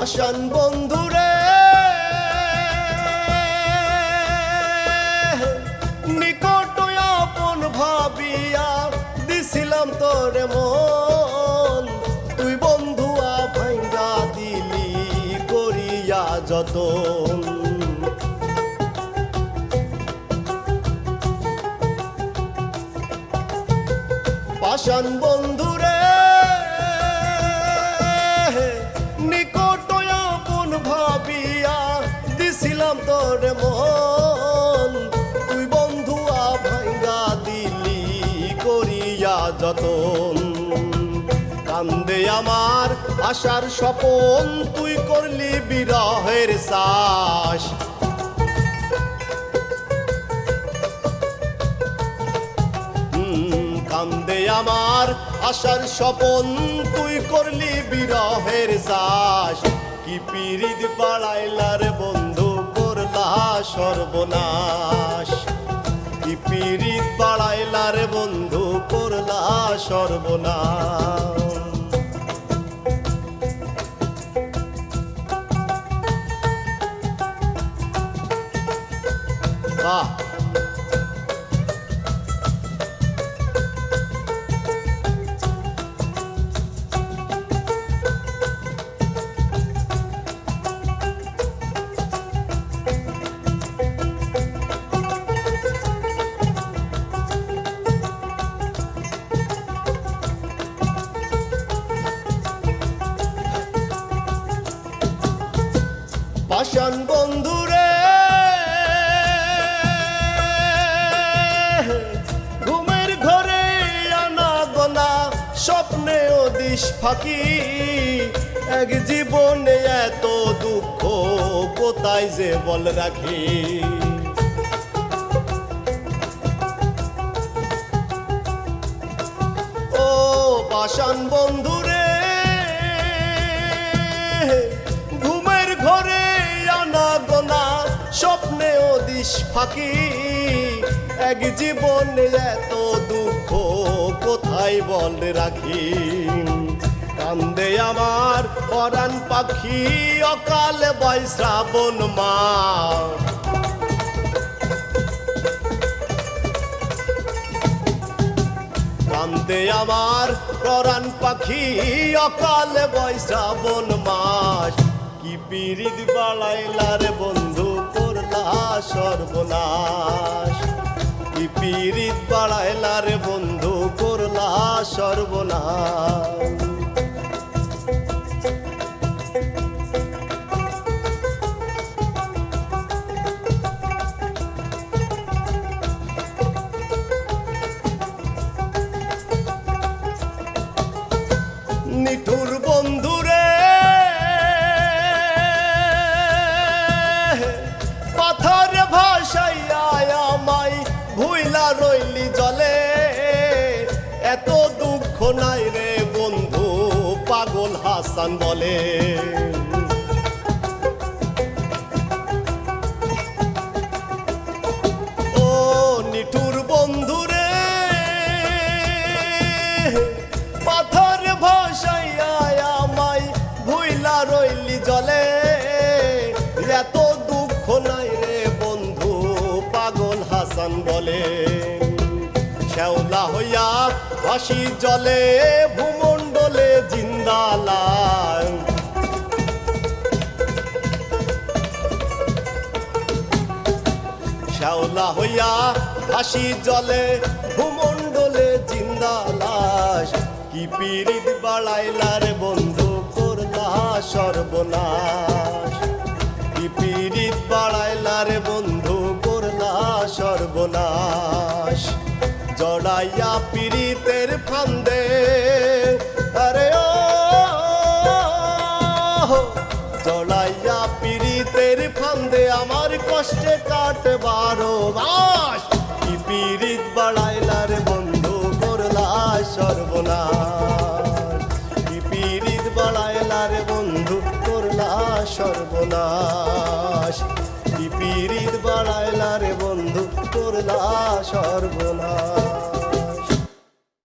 পাশান বন্ধুরে। নিকট আপন ভাবিয়া দিছিলাম তোরে মন। তুই বন্ধুয়া ভাঙ্গা দিলি করিয়া যতন। পাশান বন্ধুরে মন, তুই দিলি করিয়া যতন। কান্দে আমার আশার স্বপন, তুই করলি বিরহের শ্বাস। কান্দে আমার আশার স্বপন, তুই করলি বিরহের শ্বাস। কি বন্ধু করলা সর্বনাশ। কি পিরিত বন্ধু করলা সর্বনাশ। বাহ! ফাঁকি। এক জীবনে এত দুঃখ কোথায় যে বল রাখি? ও পাশান বন্ধুরে, ঘুমের ঘরে আনা গোনা, স্বপ্নে দিস ফাঁকি। এক জীবনে এত দুঃখ কোথায় বল রাখি? কান্দে আমার পরাণ পাখি অকালে বয় শ্রাবণ মা কান্দে আমার পরাণ পাখি অকালে বৈশাবন মাস। কি পিরিত বাড়াইলার বন্ধু করলা সর্বনাশ। কি পিরিত বাড়াইলার বন্ধু করলা সর্বনাশ। নিঠুর বন্ধুরে। পাথর ভাসাইয়া আমায় ভুইলা রইলি জলে। এত দুঃখ নাই রে বন্ধু, পাগল হাসান বলে। হাসান বলে। শ্যাওলা হইয়া ভাসি জলে, ভূমণ্ডলে জিন্দালায় শ্যাওলা হইয়া ভাসি জলে, ভূমণ্ডলে জিন্দা লাশ কি পিরিত বাড়াইলার বন্ধু করলা সর্বনাশ। ফান্দে আমার কষ্টে কাটে বারো মাস। কি পিরিত বাড়াইলার বন্ধু করলা সর্বনাশ। কি পিরিত বাড়াইলার বন্ধু করলা সর্বনাশ। কি পিরিত বাড়াইলার বন্ধু করলা সর্বনাশ।